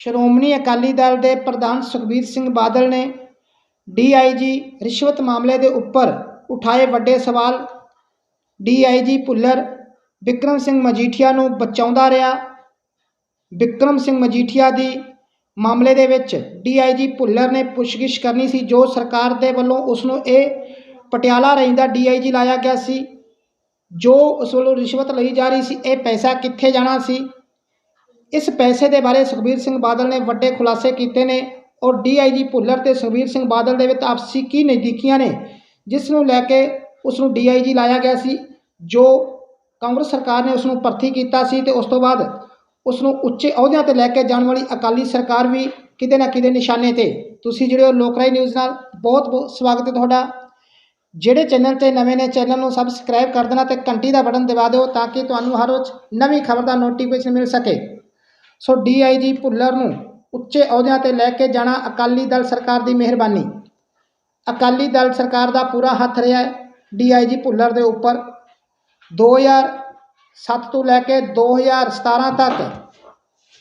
ਸ਼੍ਰੋਮਣੀ ਅਕਾਲੀ ਦਲ ਦੇ ਪ੍ਰਧਾਨ ਸੁਖਬੀਰ ਸਿੰਘ ਬਾਦਲ ਨੇ ਡੀਆਈਜੀ ਰਿਸ਼ਵਤ ਮਾਮਲੇ ਦੇ ਉੱਪਰ ਉਠਾਏ ਵੱਡੇ ਸਵਾਲ। ਡੀਆਈਜੀ ਭੁੱਲਰ ਵਿਕਰਮ ਸਿੰਘ ਮਜੀਠੀਆ ਨੂੰ ਬਚਾਉਂਦਾ ਰਿਹਾ। ਵਿਕਰਮ ਸਿੰਘ ਮਜੀਠੀਆ ਦੀ ਮਾਮਲੇ ਦੇ ਵਿੱਚ ਡੀਆਈਜੀ ਭੁੱਲਰ ਨੇ ਪੁੱਛਗਿੱਛ ਕਰਨੀ ਸੀ। ਜੋ ਸਰਕਾਰ ਦੇ ਵੱਲੋਂ ਉਸ ਨੂੰ ਇਹ ਪਟਿਆਲਾ ਰੇਂਜ ਦਾ ਡੀਆਈਜੀ ਲਾਇਆ ਗਿਆ ਸੀ। ਜੋ ਉਸ ਵੱਲੋਂ ਰਿਸ਼ਵਤ ਲਈ ਜਾ ਰਹੀ ਸੀ, ਇਹ ਪੈਸਾ ਕਿੱਥੇ ਜਾਣਾ ਸੀ? ਇਸ ਪੈਸੇ ਦੇ ਬਾਰੇ ਸੁਖਬੀਰ ਸਿੰਘ ਬਾਦਲ ਨੇ ਵੱਡੇ ਖੁਲਾਸੇ ਕੀਤੇ ਨੇ ਔਰ ਡੀਆਈਜੀ ਭੁੱਲਰ ਤੇ ਸੁਖਬੀਰ ਸਿੰਘ ਬਾਦਲ ਦੇ ਵਿੱਚ ਆਪਸੀ ਕੀ ਨਜ਼ਦੀਕੀਆਂ ਨੇ, ਜਿਸ ਨੂੰ ਲੈ ਕੇ ਉਸ ਨੂੰ ਡੀਆਈਜੀ ਲਾਇਆ ਗਿਆ ਸੀ, ਜੋ ਕਾਂਗਰਸ ਸਰਕਾਰ ਨੇ ਉਸ ਨੂੰ ਭਰਤੀ ਕੀਤਾ ਸੀ ਤੇ ਉਸ ਤੋਂ ਬਾਅਦ ਉਸ ਨੂੰ ਉੱਚੇ ਅਹੁਦਿਆਂ ਤੇ ਲੈ ਕੇ ਜਾਣ ਵਾਲੀ ਅਕਾਲੀ ਸਰਕਾਰ ਵੀ ਕਿਤੇ ਨਾ ਕਿਤੇ ਨਿਸ਼ਾਨੇ ਤੇ। ਤੁਸੀਂ ਜਿਹੜੇ ਹੋ ਲੋਕਰਾਈ ਨਿਊਜ਼ ਨਾਲ ਬਹੁਤ ਬਹੁਤ ਸਵਾਗਤ ਹੈ ਤੁਹਾਡਾ। ਜਿਹੜੇ ਚੈਨਲ ਤੇ ਨਵੇਂ ਨੇ, ਚੈਨਲ ਨੂੰ ਸਬਸਕ੍ਰਾਈਬ ਕਰ ਦੇਣਾ ਤੇ ਘੰਟੀ ਦਾ ਬਟਨ ਦਬਾ ਦਿਓ ਤਾਂ ਕਿ ਤੁਹਾਨੂੰ ਹਰ ਰੋਜ਼ ਨਵੀਂ ਖਬਰ ਦਾ ਨੋਟੀਫਿਕੇਸ਼ਨ ਮਿਲ ਸਕੇ। ਸੋ ਡੀਆਈਜੀ ਭੁੱਲਰ ਨੂੰ ਉੱਚੇ ਅਹੁਦਿਆਂ ਤੇ ਲੈ ਕੇ ਜਾਣਾ ਅਕਾਲੀ ਦਲ ਸਰਕਾਰ ਦੀ ਮਿਹਰਬਾਨੀ। ਅਕਾਲੀ ਦਲ ਸਰਕਾਰ ਦਾ ਪੂਰਾ ਹੱਥ ਰਿਹਾ ਹੈ ਡੀਆਈਜੀ ਭੁੱਲਰ ਦੇ ਉੱਪਰ। 2007 ਤੋਂ ਲੈ ਕੇ 2017 ਤੱਕ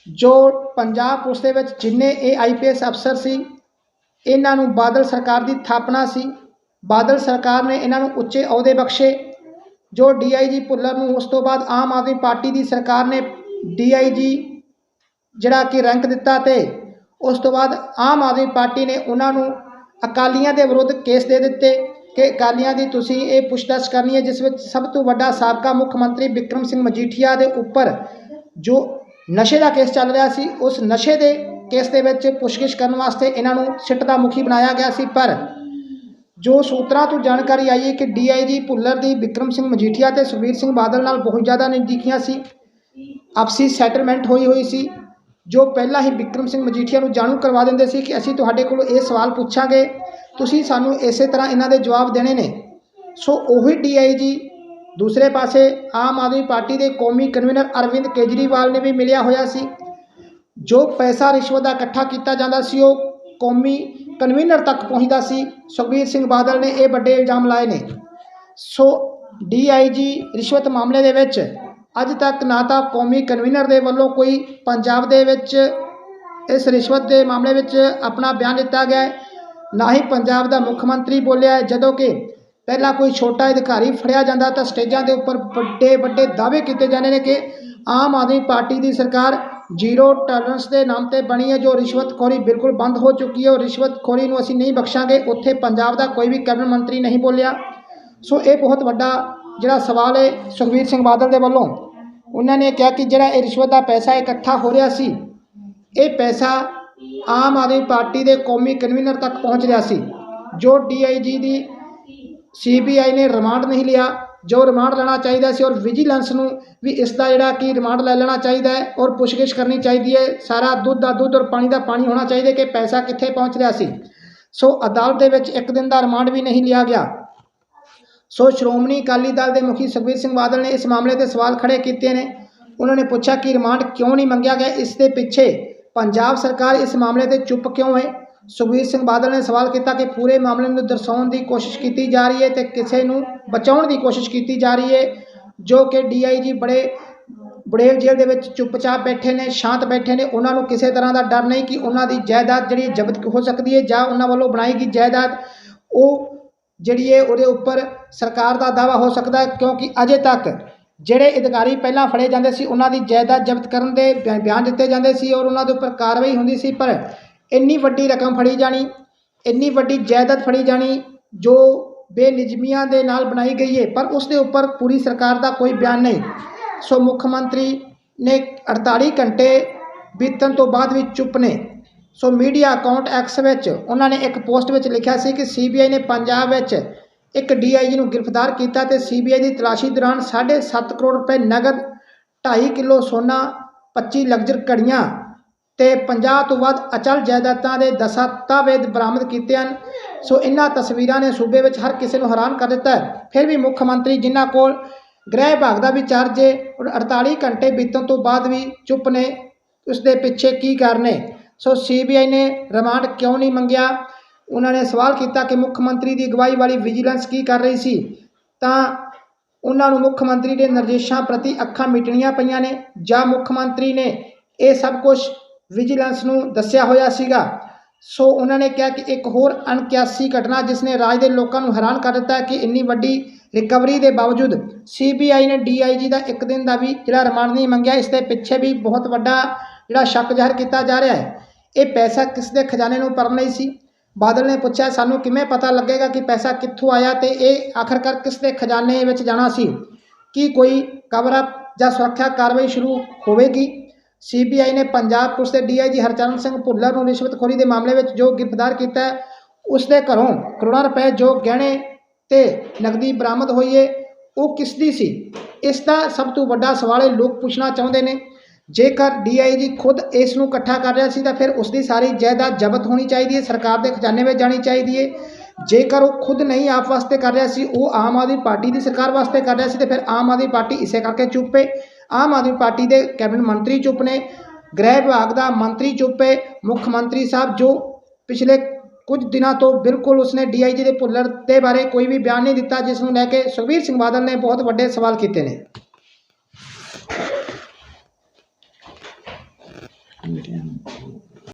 ਜੋ ਪੰਜਾਬ ਪੁਲਿਸ ਦੇ ਵਿੱਚ ਜਿੰਨੇ ਇਹ ਆਈਪੀਐਸ ਅਫਸਰ ਸੀ, ਇਹਨਾਂ ਨੂੰ ਬਾਦਲ ਸਰਕਾਰ ਦੀ ਥਾਪਣਾ ਸੀ। ਬਾਦਲ ਸਰਕਾਰ ਨੇ ਇਹਨਾਂ ਨੂੰ ਉੱਚੇ ਅਹੁਦੇ ਬਖਸ਼ੇ। ਜੋ ਡੀਆਈਜੀ ਭੁੱਲਰ ਨੂੰ ਉਸ ਤੋਂ ਬਾਅਦ ਆਮ ਆਦਮੀ ਪਾਰਟੀ ਦੀ ਸਰਕਾਰ ਨੇ ਡੀਆਈਜੀ ਜਿਹੜਾ ਕਿ ਰੈਂਕ ਦਿੱਤਾ ਤੇ ਉਸ ਤੋਂ ਬਾਅਦ ਆਮ ਆਦਮੀ ਪਾਰਟੀ ਨੇ ਉਹਨਾਂ ਨੂੰ ਅਕਾਲੀਆਂ ਦੇ ਵਿਰੁੱਧ ਕੇਸ ਦੇ ਦਿੱਤੇ ਕਿ ਅਕਾਲੀਆਂ ਦੀ ਤੁਸੀਂ ਇਹ ਪੁੱਛਤਾਛ ਕਰਨੀ ਹੈ, ਜਿਸ ਵਿੱਚ ਸਭ ਤੋਂ ਵੱਡਾ ਸਾਬਕਾ ਮੁੱਖ ਮੰਤਰੀ ਵਿਕਰਮ ਸਿੰਘ ਮਜੀਠੀਆ ਦੇ ਉੱਪਰ ਜੋ ਨਸ਼ੇ ਦਾ ਕੇਸ ਚੱਲ ਰਿਹਾ ਸੀ, ਉਸ ਨਸ਼ੇ ਦੇ ਕੇਸ ਦੇ ਵਿੱਚ ਪੁੱਛਗਿੱਛ ਕਰਨ ਵਾਸਤੇ ਇਹਨਾਂ ਨੂੰ ਸਿੱਟ ਦਾ ਮੁਖੀ ਬਣਾਇਆ ਗਿਆ ਸੀ। ਪਰ ਜੋ ਸੂਤਰਾਂ ਤੋਂ ਜਾਣਕਾਰੀ ਆਈ ਹੈ ਕਿ ਡੀਆਈਜੀ ਭੁੱਲਰ ਦੀ ਵਿਕਰਮ ਸਿੰਘ ਮਜੀਠੀਆ ਤੇ ਸੁਖਬੀਰ ਸਿੰਘ ਬਾਦਲ ਨਾਲ ਬਹੁਤ ਜ਼ਿਆਦਾ ਨਜ਼ਦੀਕੀਆਂ ਸੀ। ਆਪਸੀ ਸੈਟਲਮੈਂਟ ਹੋਈ ਹੋਈ ਸੀ। ਜੋ ਪਹਿਲਾਂ ਹੀ ਵਿਕਰਮ ਸਿੰਘ ਮਜੀਠੀਆ ਨੂੰ ਜਾਣੂ ਕਰਵਾ ਦਿੰਦੇ ਸੀ ਕਿ ਅਸੀਂ ਤੁਹਾਡੇ ਕੋਲੋਂ ਇਹ ਸਵਾਲ ਪੁੱਛਾਂਗੇ, ਤੁਸੀਂ ਸਾਨੂੰ ਇਸੇ ਤਰ੍ਹਾਂ ਇਹਨਾਂ ਦੇ ਜਵਾਬ ਦੇਣੇ ਨੇ। ਸੋ ਉਹੀ ਡੀਆਈਜੀ ਦੂਸਰੇ ਪਾਸੇ ਆਮ ਆਦਮੀ ਪਾਰਟੀ ਦੇ ਕੌਮੀ ਕਨਵੀਨਰ ਅਰਵਿੰਦ ਕੇਜਰੀਵਾਲ ਨੇ ਵੀ ਮਿਲਿਆ ਹੋਇਆ ਸੀ। ਜੋ ਪੈਸਾ ਰਿਸ਼ਵਤ ਦਾ ਇਕੱਠਾ ਕੀਤਾ ਜਾਂਦਾ ਸੀ, ਉਹ ਕੌਮੀ ਕਨਵੀਨਰ ਤੱਕ ਪਹੁੰਚਦਾ ਸੀ। ਸੁਖਬੀਰ ਸਿੰਘ ਬਾਦਲ ਨੇ ਇਹ ਵੱਡੇ ਇਲਜ਼ਾਮ ਲਾਏ ਨੇ। ਸੋ ਡੀਆਈਜੀ ਰਿਸ਼ਵਤ ਮਾਮਲੇ ਦੇ ਵਿੱਚ ਅੱਜ ਤੱਕ ਨਾ ਤਾਂ ਕੌਮੀ ਕਨਵੀਨਰ ਦੇ ਵੱਲੋਂ ਕੋਈ ਪੰਜਾਬ ਦੇ ਵਿੱਚ ਇਸ ਰਿਸ਼ਵਤ ਦੇ ਮਾਮਲੇ ਵਿੱਚ ਆਪਣਾ ਬਿਆਨ ਦਿੱਤਾ ਗਿਆ ਹੈ। ਨਾ ਹੀ ਪੰਜਾਬ ਦਾ ਮੁੱਖ ਮੰਤਰੀ ਬੋਲਿਆ ਹੈ, ਜਦੋਂ ਕਿ ਪਹਿਲਾਂ ਕੋਈ ਛੋਟਾ ਅਧਿਕਾਰੀ ਫੜਿਆ ਜਾਂਦਾ ਤਾਂ ਸਟੇਜਾਂ ਦੇ ਉੱਪਰ ਵੱਡੇ ਵੱਡੇ ਦਾਅਵੇ ਕੀਤੇ ਜਾਂਦੇ ਨੇ ਕਿ ਆਮ ਆਦਮੀ ਪਾਰਟੀ ਦੀ ਸਰਕਾਰ ਜ਼ੀਰੋ ਟੋਲਰੈਂਸ ਦੇ ਨਾਮ ਤੇ ਬਣੀ ਹੈ, ਜੋ ਰਿਸ਼ਵਤਖੋਰੀ ਬਿਲਕੁਲ ਬੰਦ ਹੋ ਚੁੱਕੀ ਹੈ। ਔਰ ਰਿਸ਼ਵਤਖੋਰੀ ਨੂੰ ਅਸੀਂ ਨਹੀਂ ਬਖਸ਼ਾਂਗੇ, ਉੱਥੇ ਪੰਜਾਬ ਦਾ ਕੋਈ ਵੀ ਕੈਬਨਿਟ ਮੰਤਰੀ ਨਹੀਂ ਬੋਲਿਆ। ਸੋ ਇਹ ਬਹੁਤ ਵੱਡਾ ਜਿਹੜਾ ਸਵਾਲ ਹੈ ਸੁਖਬੀਰ ਸਿੰਘ ਬਾਦਲ ਦੇ ਵੱਲੋਂ। ਉਹਨਾਂ ਨੇ ਕਿਹਾ ਕਿ ਜਿਹੜਾ ਇਹ ਰਿਸ਼ਵਤ ਦਾ ਪੈਸਾ ਇਕੱਠਾ ਹੋ ਰਿਹਾ ਸੀ, ਇਹ ਪੈਸਾ ਆਮ ਆਦਮੀ ਪਾਰਟੀ ਦੇ ਕੌਮੀ ਕਨਵੀਨਰ ਤੱਕ ਪਹੁੰਚ ਰਿਹਾ ਸੀ, ਜੋ ਡੀਆਈਜੀ ਦੀ ਸੀਬੀਆਈ ਨੇ ਰਿਮਾਂਡ ਨਹੀਂ ਲਿਆ, ਜੋ ਰਿਮਾਂਡ ਲੈਣਾ ਚਾਹੀਦਾ ਸੀ ਔਰ ਵਿਜੀਲੈਂਸ ਨੂੰ ਵੀ ਇਸ ਦਾ ਜਿਹੜਾ ਕਿ ਰਿਮਾਂਡ ਲੈ ਲੈਣਾ ਚਾਹੀਦਾ ਹੈ ਔਰ ਪੁੱਛਗਿੱਛ ਕਰਨੀ ਚਾਹੀਦੀ ਹੈ, ਸਾਰਾ ਦੁੱਧ ਦਾ ਦੁੱਧ ਔਰ ਪਾਣੀ ਦਾ ਪਾਣੀ ਹੋਣਾ ਚਾਹੀਦਾ ਕਿ ਪੈਸਾ ਕਿੱਥੇ ਪਹੁੰਚ ਰਿਹਾ ਸੀ। ਸੋ ਅਦਾਲਤ ਦੇ ਵਿੱਚ ਇੱਕ ਦਿਨ ਦਾ ਰਿਮਾਂਡ ਵੀ ਨਹੀਂ ਲਿਆ ਗਿਆ। ਸੋ ਸ਼੍ਰੋਮਣੀ ਅਕਾਲੀ ਦਲ ਦੇ ਮੁਖੀ ਸੁਖਬੀਰ ਸਿੰਘ ਬਾਦਲ ਨੇ ਇਸ ਮਾਮਲੇ ਤੇ ਸਵਾਲ ਖੜੇ ਕੀਤੇ ਨੇ। ਉਹਨਾਂ ਨੇ ਪੁੱਛਿਆ ਕਿ ਰਿਮਾਂਡ ਕਿਉਂ ਨਹੀਂ ਮੰਗਿਆ ਗਿਆ? ਇਸ ਦੇ ਪਿੱਛੇ ਪੰਜਾਬ ਸਰਕਾਰ ਇਸ ਮਾਮਲੇ ਤੇ ਚੁੱਪ ਕਿਉਂ ਹੈ? ਸੁਖਬੀਰ ਸਿੰਘ ਬਾਦਲ ਨੇ ਸਵਾਲ ਕੀਤਾ ਕਿ ਪੂਰੇ ਮਾਮਲੇ ਨੂੰ ਦਰਸਾਉਣ ਦੀ ਕੋਸ਼ਿਸ਼ ਕੀਤੀ ਜਾ ਰਹੀ ਹੈ ਤੇ ਕਿਸੇ ਨੂੰ ਬਚਾਉਣ ਦੀ ਕੋਸ਼ਿਸ਼ ਕੀਤੀ ਜਾ ਰਹੀ ਹੈ, ਜੋ ਕਿ ਡੀਆਈਜੀ ਬੜੇ ਬੜੇਲ ਜੇਲ੍ਹ ਦੇ ਵਿੱਚ ਚੁੱਪਚਾਪ ਬੈਠੇ ਨੇ, ਸ਼ਾਂਤ ਬੈਠੇ ਨੇ। ਉਹਨਾਂ ਨੂੰ ਕਿਸੇ ਤਰ੍ਹਾਂ ਦਾ ਡਰ ਨਹੀਂ ਕਿ ਉਹਨਾਂ ਦੀ ਜਾਇਦਾਦ ਜਿਹੜੀ ਜ਼ਬਤ ਹੋ ਸਕਦੀ ਹੈ ਜਾਂ ਉਹਨਾਂ ਵੱਲੋਂ ਬਣਾਈ ਗਈ ਜਾਇਦਾਦ ਉਹ ਜਿਹੜੀ ਹੈ ਉਹਦੇ ਉੱਪਰ ਸਰਕਾਰ ਦਾ ਦਾਵਾ ਹੋ ਸਕਦਾ ਕਿਉਂਕਿ ਅਜੇ ਤੱਕ ਜਿਹੜੇ ਅਧਿਕਾਰੀ ਪਹਿਲਾਂ ਫੜੇ ਜਾਂਦੇ ਸੀ, ਉਹਨਾਂ ਦੀ ਜਾਇਦਾਦ ਜ਼ਬਤ ਕਰਨ ਦੇ ਬਿਆ- ਬਿਆਨ ਦਿੱਤੇ ਜਾਂਦੇ ਸੀ ਔਰ ਉਹਨਾਂ ਦੇ ਉੱਪਰ ਕਾਰਵਾਈ ਹੁੰਦੀ ਸੀ, ਪਰ ਇੰਨੀ ਵੱਡੀ ਰਕਮ ਫੜੀ ਜਾਣੀ, ਇੰਨੀ ਵੱਡੀ ਜਾਇਦਾਦ ਫੜੀ ਜਾਣੀ, ਜੋ ਬੇਨਿਜਮੀਆਂ ਦੇ ਨਾਲ ਬਣਾਈ ਗਈ ਹੈ, ਪਰ ਉਸ ਦੇ ਉੱਪਰ ਪੂਰੀ ਸਰਕਾਰ ਦਾ ਕੋਈ ਬਿਆਨ ਨਹੀਂ। ਸੋ ਮੁੱਖ ਮੰਤਰੀ ਨੇ 48 ਘੰਟੇ ਬੀਤਣ ਤੋਂ ਬਾਅਦ ਵੀ ਚੁੱਪ ਨੇ। ਸੋ ਮੀਡੀਆ ਅਕਾਊਂਟ ਐਕਸ ਵਿੱਚ ਉਹਨਾਂ ਨੇ ਇੱਕ ਪੋਸਟ ਵਿੱਚ ਲਿਖਿਆ ਸੀ ਕਿ ਸੀਬੀਆਈ ਨੇ ਪੰਜਾਬ ਵਿੱਚ ਇੱਕ ਡੀਆਈਜੀ ਨੂੰ ਗ੍ਰਿਫਤਾਰ ਕੀਤਾ ਤੇ ਸੀਬੀਆਈ ਦੀ ਤਲਾਸ਼ੀ ਦੌਰਾਨ 7.5 ਕਰੋੜ ਰੁਪਏ ਨਗਦ 2.5 ਕਿਲੋ ਸੋਨਾ 25 ਲਗਜ਼ਰ ਘੜੀਆਂ ਤੇ 50 ਤੋਂ ਵੱਧ ਅਚਲ ਜਾਇਦਾਦਾਂ ਦੇ ਦਸਤਾਵੇਜ਼ ਬਰਾਮਦ ਕੀਤੇ ਹਨ। ਸੋ ਇਹਨਾਂ ਤਸਵੀਰਾਂ ਨੇ ਸੂਬੇ ਵਿੱਚ ਹਰ ਕਿਸੇ ਨੂੰ ਹੈਰਾਨ ਕਰ ਦਿੱਤਾ ਹੈ। ਫਿਰ ਵੀ ਮੁੱਖ ਮੰਤਰੀ ਜਿਨ੍ਹਾਂ ਕੋਲ ਗ੍ਰਹਿ ਵਿਭਾਗ ਦਾ ਵੀ ਚਾਰਜ ਹੈ 48 ਘੰਟੇ ਬੀਤਣ ਤੋਂ ਬਾਅਦ ਵੀ ਚੁੱਪ ਨੇ। ਉਸ ਦੇ ਪਿੱਛੇ ਕੀ ਕਾਰਨ ਹੈ ਸੋ ਸੀਬੀਆਈ ਨੇ ਰਿਮਾਂਡ ਕਿਉਂ ਨਹੀਂ ਮੰਗਿਆ? ਉਹਨਾਂ ਨੇ ਸਵਾਲ ਕੀਤਾ ਕਿ ਮੁੱਖ ਮੰਤਰੀ ਦੀ ਅਗਵਾਈ ਵਾਲੀ ਵਿਜੀਲੈਂਸ ਕੀ ਕਰ ਰਹੀ ਸੀ? ਤਾਂ ਉਹਨਾਂ ਨੂੰ ਮੁੱਖ ਮੰਤਰੀ ਦੇ ਨਿਰਦੇਸ਼ਾਂ ਪ੍ਰਤੀ ਅੱਖਾਂ ਮਿਟਣੀਆਂ ਪਈਆਂ ਨੇ, ਜਾਂ ਮੁੱਖ ਮੰਤਰੀ ਨੇ ਇਹ ਸਭ ਕੁਝ ਵਿਜੀਲੈਂਸ ਨੂੰ ਦੱਸਿਆ ਹੋਇਆ ਸੀਗਾ। ਸੋ ਉਹਨਾਂ ਨੇ ਕਿਹਾ ਕਿ ਇੱਕ ਹੋਰ ਅਣਕਿਆਸੀ ਘਟਨਾ ਜਿਸ ਨੇ ਰਾਜ ਦੇ ਲੋਕਾਂ ਨੂੰ ਹੈਰਾਨ ਕਰ ਦਿੱਤਾ ਕਿ ਇੰਨੀ ਵੱਡੀ ਰਿਕਵਰੀ ਦੇ ਬਾਵਜੂਦ ਸੀਬੀਆਈ ਨੇ ਡੀਆਈਜੀ ਦਾ ਇੱਕ ਦਿਨ ਦਾ ਵੀ ਜਿਹੜਾ ਰਿਮਾਂਡ ਨਹੀਂ ਮੰਗਿਆ, ਇਸ ਦੇ ਪਿੱਛੇ ਵੀ ਬਹੁਤ ਵੱਡਾ ਜਿਹੜਾ ਸ਼ੱਕ ਜ਼ਾਹਰ ਕੀਤਾ ਜਾ ਰਿਹਾ ਹੈ। ਇਹ ਪੈਸਾ ਕਿਸ ਦੇ ਖਜ਼ਾਨੇ ਨੂੰ ਭਰਨ ਲਈ ਸੀ? ਬਾਦਲ ਨੇ ਪੁੱਛਿਆ, ਸਾਨੂੰ ਕਿਵੇਂ ਪਤਾ ਲੱਗੇਗਾ ਕਿ ਪੈਸਾ ਕਿੱਥੋਂ ਆਇਆ ਤੇ ਇਹ ਆਖਰਕਾਰ ਕਿਸ ਦੇ ਖਜ਼ਾਨੇ ਵਿੱਚ ਜਾਣਾ ਸੀ? ਕੀ ਕੋਈ ਕਵਰ ਅਪ ਜਾਂ ਸੁਰੱਖਿਆ ਕਾਰਵਾਈ ਸ਼ੁਰੂ ਹੋਵੇਗੀ? ਸੀਬੀਆਈ ਨੇ ਪੰਜਾਬ ਪੁਲਿਸ ਦੇ ਡੀਆਈਜੀ ਹਰਚਰਨ ਸਿੰਘ ਭੁੱਲਰ ਨੂੰ ਰਿਸ਼ਵਤਖੋਰੀ ਦੇ ਮਾਮਲੇ ਵਿੱਚ ਜੋ ਗ੍ਰਿਫਤਾਰ ਕੀਤਾ ਹੈ, ਉਸ ਦੇ ਘਰੋਂ ਕਰੋੜਾਂ ਰੁਪਏ ਜੋ ਗਹਿਣੇ ਤੇ ਨਕਦੀ ਬਰਾਮਦ ਹੋਈ ਹੈ ਉਹ ਕਿਸ ਦੀ ਸੀ? ਇਸ ਦਾ ਸਭ ਤੋਂ ਵੱਡਾ ਸਵਾਲ ਇਹ ਲੋਕ ਪੁੱਛਣਾ ਚਾਹੁੰਦੇ ਨੇ। ਜੇਕਰ ਡੀਆਈਜੀ ਖੁਦ ਇਸ ਨੂੰ ਇਕੱਠਾ ਕਰ ਰਿਹਾ ਸੀ ਤਾਂ ਫਿਰ ਉਸ ਦੀ ਸਾਰੀ ਜਾਇਦਾਦ ਜ਼ਬਤ ਹੋਣੀ ਚਾਹੀਦੀ ਹੈ, ਸਰਕਾਰ ਦੇ ਖਜ਼ਾਨੇ ਵਿੱਚ ਜਾਣੀ ਚਾਹੀਦੀ ਹੈ। ਜੇਕਰ ਉਹ ਖੁਦ ਨਹੀਂ ਆਪ ਵਾਸਤੇ ਕਰ ਰਿਹਾ ਸੀ, ਉਹ ਆਮ ਆਦਮੀ ਪਾਰਟੀ ਦੀ ਸਰਕਾਰ ਵਾਸਤੇ ਕਰ ਰਿਹਾ ਸੀ, ਤੇ ਫਿਰ ਆਮ ਆਦਮੀ ਪਾਰਟੀ ਇਸੇ ਕਰਕੇ ਚੁੱਪ ਹੈ। ਆਮ ਆਦਮੀ ਪਾਰਟੀ ਦੇ ਕੈਬਨਿਟ ਮੰਤਰੀ ਚੁੱਪ ਨੇ, ਗ੍ਰਹਿ ਵਿਭਾਗ ਦਾ ਮੰਤਰੀ ਚੁੱਪ ਹੈ, ਮੁੱਖ ਮੰਤਰੀ ਸਾਹਿਬ ਜੋ ਪਿਛਲੇ ਕੁਝ ਦਿਨਾਂ ਤੋਂ ਬਿਲਕੁਲ ਉਸਨੇ ਡੀਆਈਜੀ ਦੇ ਭੁੱਲਰ ਦੇ ਬਾਰੇ ਕੋਈ ਵੀ ਬਿਆਨ ਨਹੀਂ ਦਿੱਤਾ, ਜਿਸ ਨੂੰ ਲੈ ਕੇ ਸੁਖਬੀਰ ਸਿੰਘ ਬਾਦਲ ਨੇ ਬਹੁਤ ਵੱਡੇ ਸਵਾਲ ਕੀਤੇ ਨੇ। and